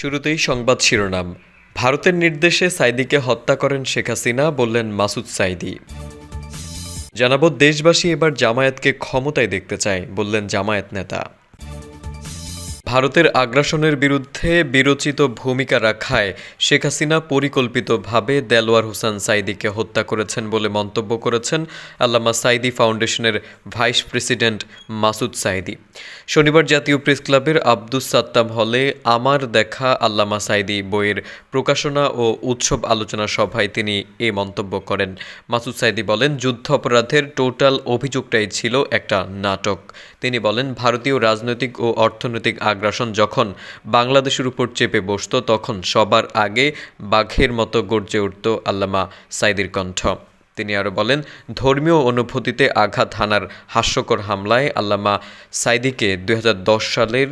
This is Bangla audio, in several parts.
শুরুতেই সংবাদ শিরোনাম। ভারতের নির্দেশে সাইদিকে হত্যা করেন শেখ হাসিনা বললেন মাসুদ সাইদি। জানাব দেশবাসী এবার জামায়াতকে ক্ষমতায় দেখতে চায়, বললেন জামায়াত নেতা। ভারতের আগ্রাসনের বিরুদ্ধে বিরচিত ভূমিকা রাখায় শেখ হাসিনা পরিকল্পিতভাবে দেলোয়ার হোসেন সাইদিকে হত্যা করেছেন বলে মন্তব্য করেছেন আল্লামা সাইদি ফাউন্ডেশনের ভাইস প্রেসিডেন্ট মাসুদ সাইদি। শনিবার জাতীয় প্রেস ক্লাবের আব্দুস সাত্তাম হলে আমার দেখা আল্লামা সাইদি বইয়ের প্রকাশনা ও উৎসব আলোচনা সভায় তিনি এ মন্তব্য করেন। মাসুদ সাইদি বলেন, যুদ্ধ অপরাধের টোটাল অভিযোগটাই ছিল একটা নাটক। তিনি বলেন, ভারতীয় রাজনৈতিক ও অর্থনৈতিক আগ্রাসন যখন বাংলাদেশের উপর চেপে বসত, তখন সবার আগে বাঘের মতো গর্জে উঠত আল্লামা সাইদির কণ্ঠ। তিনি আরও বলেন, ধর্মীয় অনুভূতিতে আঘাত হানার হাস্যকর হামলায় আল্লামা সাইদিকে দুই হাজার দশ সালের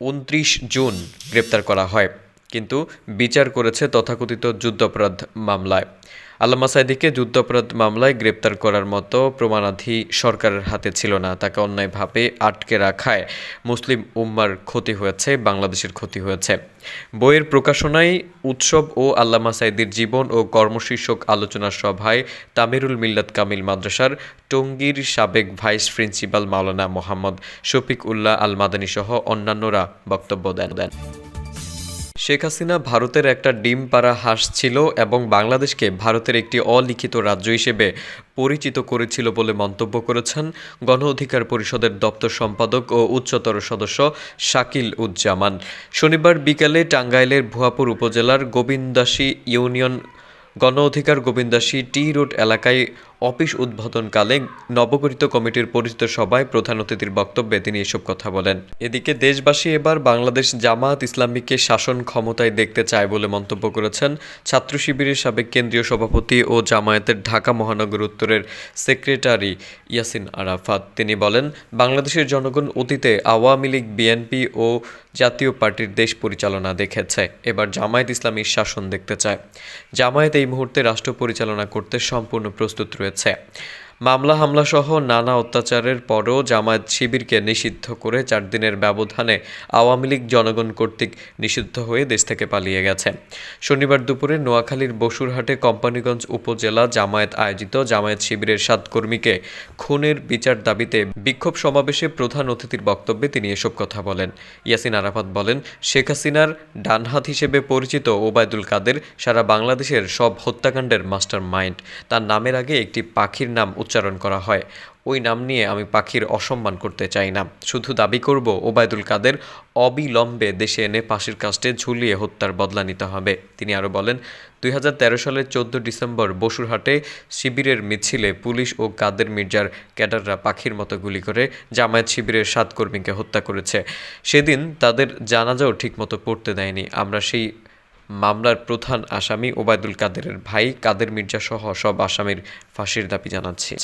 উনত্রিশ জুন গ্রেপ্তার করা হয়। কিন্তু বিচার করেছে তথাকথিত যুদ্ধাপরাধ মামলায়। আল্লামা সাইদিকে যুদ্ধাপরাধ মামলায় গ্রেপ্তার করার মতো প্রমাণাধি সরকারের হাতে ছিল না। তাকে অন্যায়ভাবে আটকে রাখায় মুসলিম উম্মার ক্ষতি হয়েছে, বাংলাদেশের ক্ষতি হয়েছে। বইয়ের প্রকাশনায় উৎসব ও আল্লামা সাইদির জীবন ও কর্মশীর্ষক আলোচনা সভায় তামিরুল মিল্লাত কামিল মাদ্রাসার টঙ্গীর সাবেক ভাইস প্রিন্সিপাল মাওলানা মোহাম্মদ শফিক উল্লাহ আল মাদানী সহ অন্যান্যরা বক্তব্য দেন দেন। শেখ হাসিনা ভারতের একটা ডিম পাড়া হাঁস ছিল এবং বাংলাদেশকে ভারতের একটি অলিখিত রাজ্য হিসেবে পরিচিত করেছিল বলে মন্তব্য করেছেন গণ অধিকার পরিষদের দপ্তর সম্পাদক ও উচ্চতর সদস্য শাকিল উজ্জামান। শনিবার বিকালে টাঙ্গাইলের ভুয়াপুর উপজেলার Gobindasi union Gana Adhikar Gobindasi T road এলাকায় অফিস উদ্বোধনকালে নবগঠিত কমিটির পরিচিত সভায় প্রধান অতিথির বক্তব্যে তিনি এসব কথা বলেন। এদিকে দেশবাসী এবার বাংলাদেশ জামাত ইসলামীকে শাসন ক্ষমতায় দেখতে চায় বলে মন্তব্য করেছেন ছাত্র শিবিরের সাবেক কেন্দ্রীয় সভাপতি ও জামায়াতের ঢাকা মহানগর উত্তরের সেক্রেটারি ইয়াসিন আরাফাত। তিনি বলেন, বাংলাদেশের জনগণ অতীতে আওয়ামী লীগ, বিএনপি ও জাতীয় পার্টির দেশ পরিচালনা দেখেছে, এবার জামায়াত ইসলামীর শাসন দেখতে চায়। জামায়াত এই মুহূর্তে রাষ্ট্র পরিচালনা করতে সম্পূর্ণ প্রস্তুত রয়েছে রয়েছে মামলা হামলা সহ নানা অত্যাচারের পরও জামায়াত শিবিরকে নিষিদ্ধ করে চার দিনের ব্যবধানে আওয়ামী লীগ জনগণ কর্তৃক নিষিদ্ধ হয়ে দেশ থেকে পালিয়ে গেছে। শনিবার দুপুরে নোয়াখালীর বসুরহাটে কোম্পানিগঞ্জ উপজেলা জামায়াত আয়োজিত জামায়াত শিবিরের সাত কর্মীকে খুনের বিচার দাবিতে বিক্ষোভ সমাবেশে প্রধান অতিথির বক্তব্যে তিনি এসব কথা বলেন। ইয়াসিন আরাফাত বলেন, শেখ হাসিনার ডানহাত হিসেবে পরিচিত ওবায়দুল কাদের সারা বাংলাদেশের সব হত্যাকাণ্ডের মাস্টার মাইন্ড তার নামের আগে একটি পাখির নাম উচ্চারণ করা হয়। ওই নাম নিয়ে আমি পাখির অসম্মান করতে চাই না। শুধু দাবি করব, ওবায়দুল কাদের অবিলম্বে দেশে এনে পাশের কাস্টে ঝুলিয়ে হত্যার বদলা নিতে হবে। তিনি আরও বলেন, দুই হাজার তেরো সালের চোদ্দ ডিসেম্বর বসুরহাটে শিবিরের মিছিলে পুলিশ ও কাদের মির্জার ক্যাডাররা পাখির মতো গুলি করে জামায়াত শিবিরের সাত কর্মীকে হত্যা করেছে। সেদিন তাদের জানাজাও ঠিকমতো পড়তে দেয়নি। আমরা সেই মামলার প্রধান আসামি ওবায়দুল কাদেরের ভাই কাদের মির্জা সহ সব আসামির ফাঁসির দাবি জানাচ্ছি।